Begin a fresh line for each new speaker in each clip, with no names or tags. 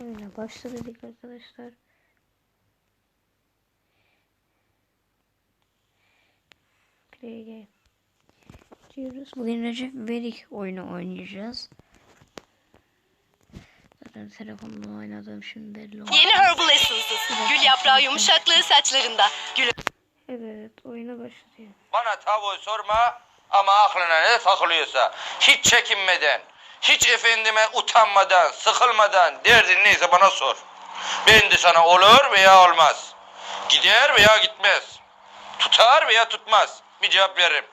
Oyuna başla dedik arkadaşlar. Play game. Diyoruz. Bugün Recep Vedik oyunu oynayacağız. Zaten telefonla oynadığım şimdi belli oldu.
Yeni Herbal Essences. Gül yaprağı yumuşaklığı saçlarında. Gül
Evet oyuna başlıyor.
Bana tavuğu sorma ama aklına ne takılıyorsa hiç çekinmeden, hiç efendime utanmadan, sıkılmadan derdin neyse bana sor. Ben de sana olur veya olmaz. Gider veya gitmez. Tutar veya tutmaz. Bir cevap veririm.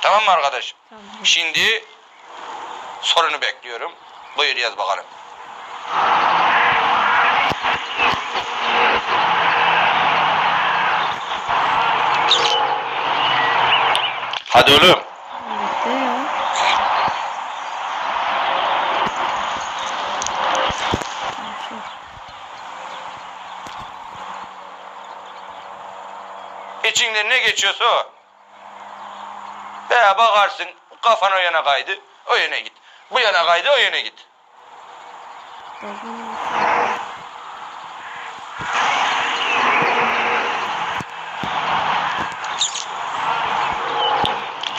Tamam mı arkadaşım?
Tamam.
Şimdi sorunu bekliyorum. Buyur yaz bakalım. Hadi oğlum.
Bekle ya. Başla.
İçinden ne geçiyorsa o. Veya bakarsın kafan o yana kaydı, o yana git. Bu yana kaydı, o yana git.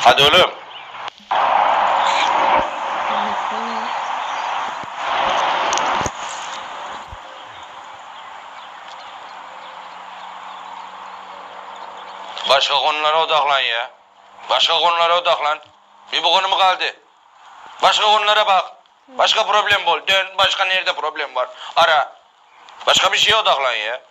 Hadi oğlum.
Bekle ya.
Başka konulara odaklan ya. Başka konulara odaklan. Bir bu konu mu kaldı? Başka konulara bak. Başka problem bul. Dön başka nerede problem var. Ara. Başka bir şeye odaklan ya.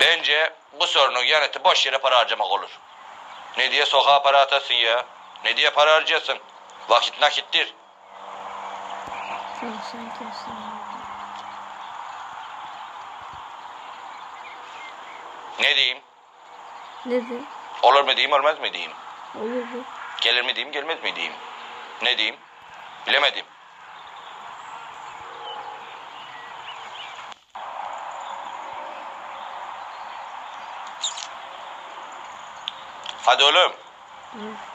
Bence bu sorunun yanıtı boş yere para harcamak olur. Ne diye sokağa para atasın ya? Ne diye para harcayasın? Vakit nakittir.
Sen kimsin?
Ne diyeyim? Olur mu diyeyim, olmaz mı diyeyim?
Olurdu.
Gelir mi diyeyim, gelmez mi diyeyim? Ne diyeyim? Bilemedim. Hadi oğlum.
Dur.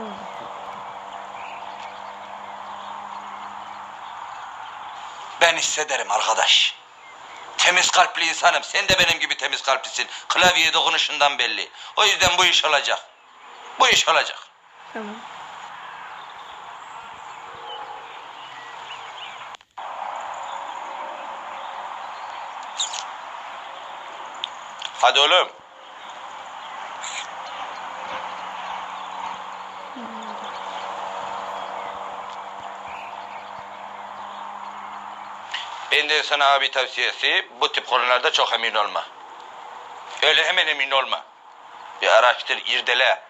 Sonra.
Ben hissederim arkadaş. Temiz kalpli insanım. Sen de benim gibi temiz kalplisin. Klavyeye dokunuşundan belli. O yüzden bu iş olacak. Bu iş olacak.
Tamam.
Hadi oğlum. Sana abi tavsiyesi bu tip konularda çok emin olma. Öyle hemen emin olma. Bir araştır, irdele.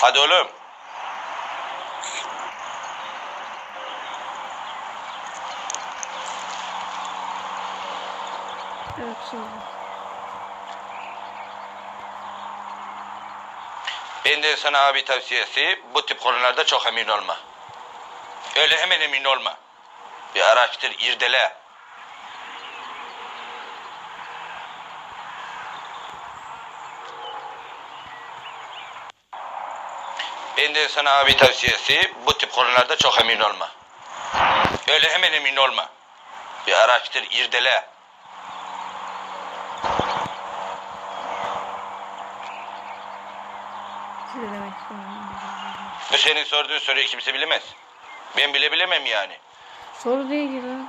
Hadi oğlum.
Evet sonra.
Benden sana abi tavsiyesi bu tip konularda çok emin olma. Öyle hemen emin olma. Bir araştır, irdele. Benden sana abi tavsiyesi bu tip konularda çok emin olma. Öyle hemen emin olma. Bir araştır, irdele.
İstemiyorum.
Bu senin sorduğun soruyu kimse bilemez. Ben bile bilemem yani.
Soru değil ki lan.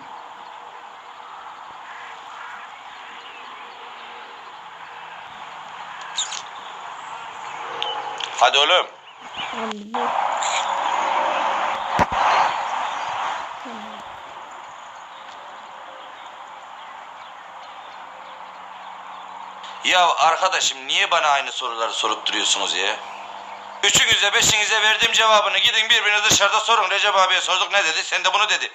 Hadi oğlum.
Abi.
Ya arkadaşım niye bana aynı soruları sorup duruyorsunuz ya? Üçünüze beşinize verdiğim cevabını gidin birbirine dışarıda sorun. Recep abiye sorduk ne dedi? Sen de bunu dedi.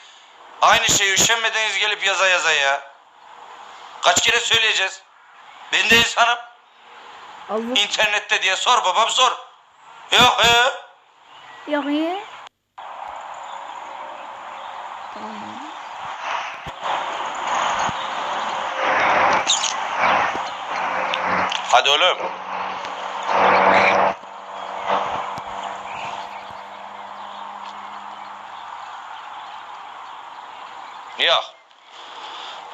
Aynı şeyi üşenmediniz gelip yaza yaza ya. Kaç kere söyleyeceğiz? Ben de insanım.
Allah.
İnternette diye sor babam sor. Yok he.
Yok ya. Tamam.
Hadi oğlum.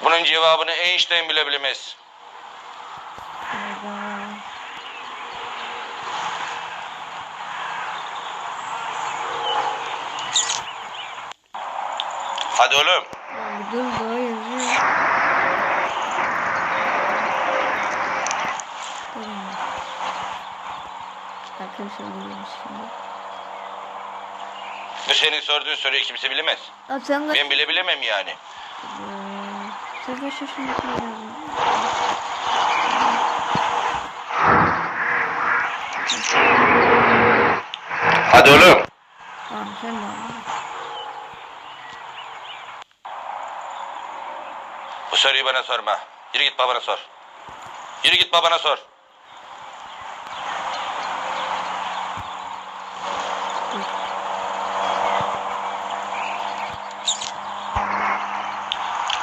Bunun cevabını Einstein bile bilemez. Hadi oğlum.
Dur daha yazıyor. Arkadaşlar buluyormuş şimdi.
Bu senin sorduğun soruyu kimse bilemez.
Abi sen.
Ben bile bilemem yani.
Hmm. 45 yaşındaki lazım.
Hadi oğlum.
Tamam sen de
Bu soruyu bana sorma. Yürü git babana sor. Yürü git babana sor.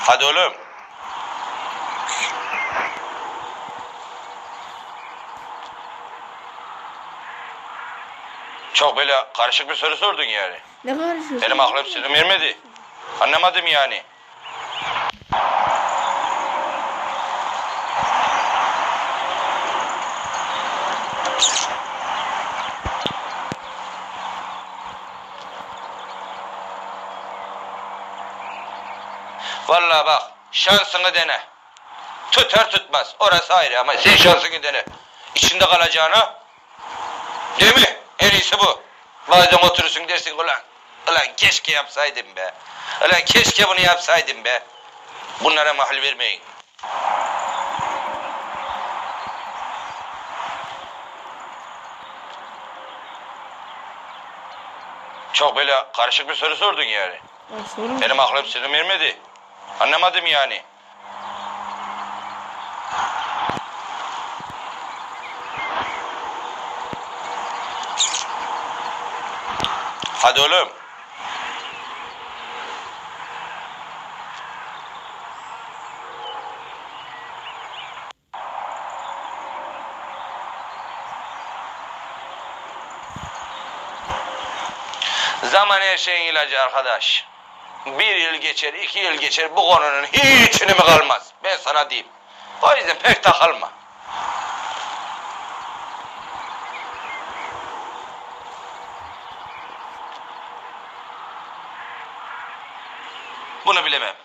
Hadi oğlum. Çok böyle karışık bir soru sordun yani.
Ne karışıyorsun?
Benim aklım sırrım ermedi. Anlamadım yani. Vallahi bak şansını dene. Tutar tutmaz. Orası ayrı ama sen şansını dene. İçinde kalacağını değil mi? En iyisi bu. Bazen oturursun dersin ulan. Ulan keşke yapsaydım be. Ulan keşke bunu yapsaydım be. Bunlara mahal vermeyin. Çok böyle karışık bir soru sordun yani. Benim aklım sırrım ermedi. Anlamadım yani. Hadi oğlum. Zaman her şeyin ilacı arkadaş. Bir yıl geçer, iki yıl geçer bu konunun hiç önemi kalmaz. Ben sana diyeyim. O yüzden pek takılma. Bunu bilemem.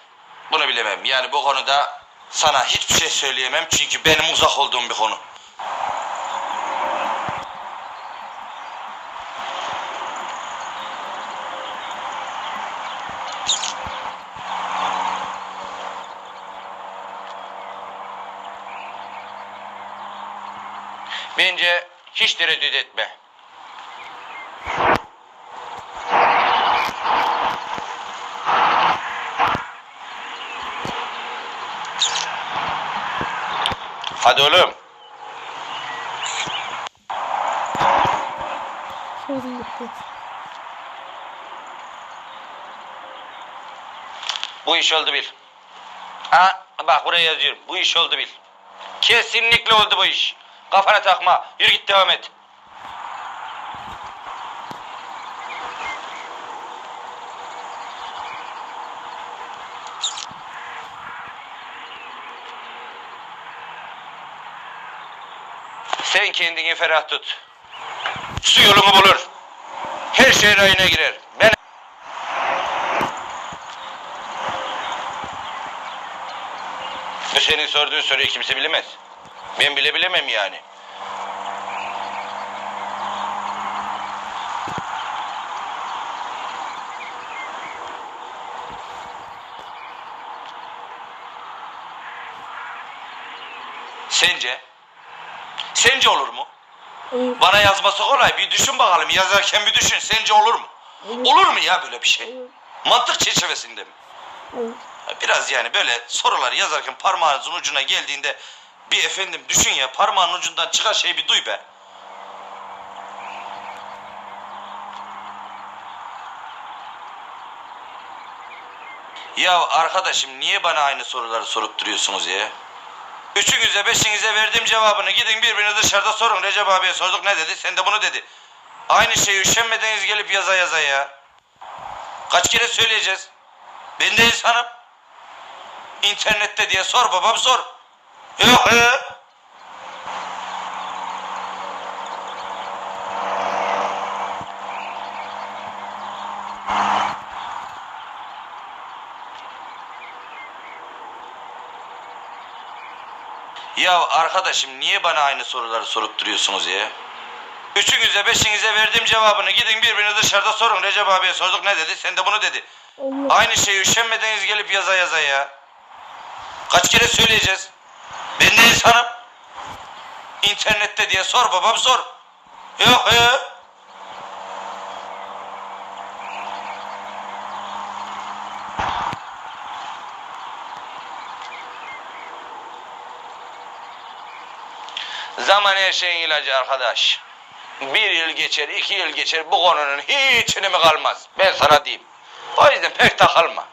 Bunu bilemem. Yani bu konuda sana hiçbir şey söyleyemem çünkü benim uzak olduğum bir konu. Bence hiç tereddüt etme. Hadi oğlum.
sorun bitti.
Bu iş oldu bil. Ha, bak buraya yazıyorum. Bu iş oldu bil. Kesinlikle oldu bu iş. Kafana takma. Yürü git devam et. Sen kendini ferah tut. Su yolunu bulur. Her şey rayına girer. Ben Bu senin sorduğun soruyu kimse bilemez. Ben bile bilemem yani. Sence? Sence olur mu?
Olur.
Bana yazması kolay. Bir düşün bakalım. Yazarken bir düşün. Sence olur mu? Olur mu ya böyle bir şey?
Olur.
Mantık çerçevesinde mi?
Olur.
Biraz yani böyle soruları yazarken parmağınızın ucuna geldiğinde Bir efendim düşün ya parmağın ucundan çıkan şeyi bir duy be. Ya arkadaşım niye bana aynı soruları sorup duruyorsunuz ya? Üçünüze beşinize verdiğim cevabını gidin birbirine dışarıda sorun. Recep abiye sorduk ne dedi? Sen de bunu dedi. Aynı şeyi üşenmediniz gelip yaza yaza ya. Kaç kere söyleyeceğiz? Ben de insanım. İnternette diye sor babam sor. Yok ya. Ya arkadaşım niye bana aynı soruları sorup duruyorsunuz ya? Üçünüze beşinize verdiğim cevabını gidin birbirine dışarıda sorun. Recep abiye sorduk ne dedi? Sen de bunu dedi.
Allah.
Aynı şeyi üşenmediniz gelip yaza yaza ya. Kaç kere söyleyeceğiz? Ben de insanım. İnternette diye sor babam sor. Yok ya. Zaman her şeyin ilacı arkadaş. Bir yıl geçer, iki yıl geçer bu konunun hiç önemi kalmaz. Ben sana diyeyim. O yüzden pek takılma.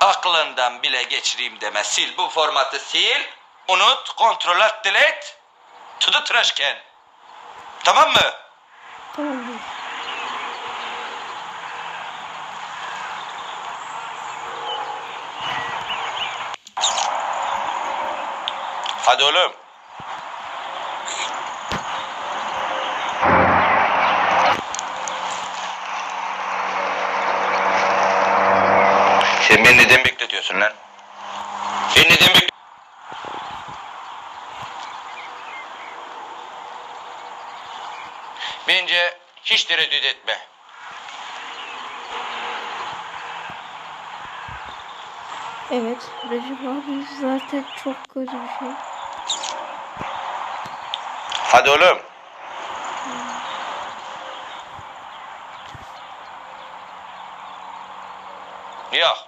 Aklından bile geçireyim deme. Sil bu formatı sil. Unut, kontrol et, delete. To the trash can. Tamam mı?
Tamamdır.
Hadi oğlum. Sen beni neden bekletiyorsun lan? Beni neden bekle... Bence hiç tereddüt etme.
Evet. Recep abi zaten çok kötü bir şey.
Hadi oğlum. Yok.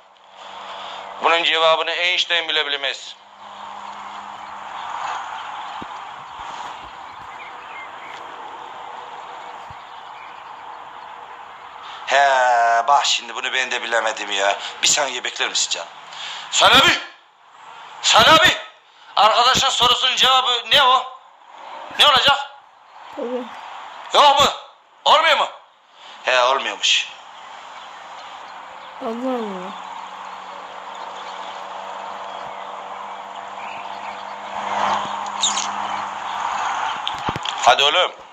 Bunun cevabını Einstein bile bilemez. He bak şimdi bunu ben de bilemedim ya. Bir saniye bekler misin canım? Sana abi! Sana abi! Arkadaşın sorusunun cevabı ne o? Ne olacak?
Tabii.
Yok mu? Olmuyor mu? He olmuyormuş.
Allah Allah.
Hadi oğlum.